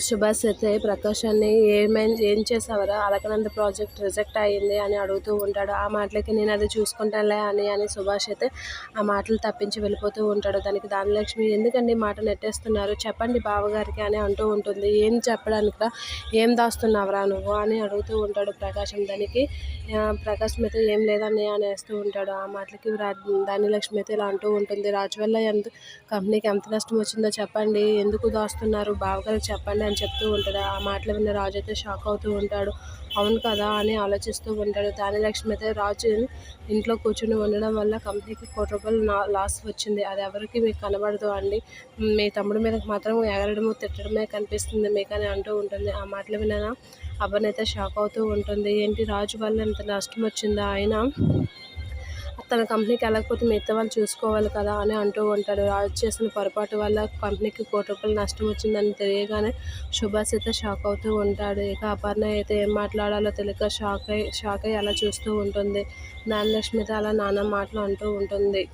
సుభాష్ అయితే ప్రకాశాన్ని ఏమైంది ఏం చేసావరా? అలకనంద ప్రాజెక్ట్ రిజెక్ట్ అయ్యింది అని అడుగుతూ ఉంటాడు. ఆ మాటలకి నేను అది చూసుకుంటానులే అని అని సుభాష్ అయితే ఆ మాటలు తప్పించి వెళ్ళిపోతూ ఉంటాడు. దానికి దానిలక్ష్మి ఎందుకండి మాట నెట్టేస్తున్నారు? చెప్పండి బావగారికి అని అంటూ ఉంటుంది. ఏం చెప్పడానికి ఏం దాస్తున్నావురా నువ్వు? అని అడుగుతూ ఉంటాడు ప్రకాశం దానికి ప్రకాశం అయితే ఏం లేదని అనేస్తూ ఉంటాడు. ఆ మాటలకి రా అయితే ఇలా అంటూ ఉంటుంది. రాజు వల్ల ఎంత కంపెనీకి ఎంత నష్టం వచ్చిందో చెప్పండి. ఎందుకు దాస్తున్నారు? బావగారికి చెప్పండి అని చెప్తూ ఉంటాడు. ఆ మాటలు విన్న రాజు అయితే షాక్ అవుతూ ఉంటాడు. అవును కదా అని ఆలోచిస్తూ ఉంటాడు. ధాన్యలక్ష్మి అయితే రాజు ఇంట్లో కూర్చుని ఉండడం వల్ల కంపెనీకి కోటి రూపాయలు లాస్ వచ్చింది. అది ఎవరికి మీకు కనబడదు అండి. మీ తమ్ముడి మీద మాత్రం ఎగరడము తిట్టడమే కనిపిస్తుంది మీకు అని అంటూ ఉంటుంది. ఆ మాటలు విన్న అవ్వనైతే షాక్ అవుతూ ఉంటుంది. ఏంటి రాజు వల్ల ఇంత నష్టం వచ్చిందా? ఆయన తన కంపెనీకి వెళ్ళకపోతే మిగతా వాళ్ళు చూసుకోవాలి కదా అని అంటూ ఉంటాడు. రాజు చేసిన పొరపాటు వల్ల కంపెనీకి కోటి రూపాయలు నష్టం వచ్చిందని తెలియగానే సుభాష్ అయితే షాక్ అవుతూ ఉంటాడు. ఇక అపర్ణ అయితే ఏం మాట్లాడాలో తెలియక షాక్ అయి షాక్ అయ్యి అలా చూస్తూ ఉంటుంది. ధనలక్ష్మి అయితే అలా నానా మాటలు అంటూ ఉంటుంది.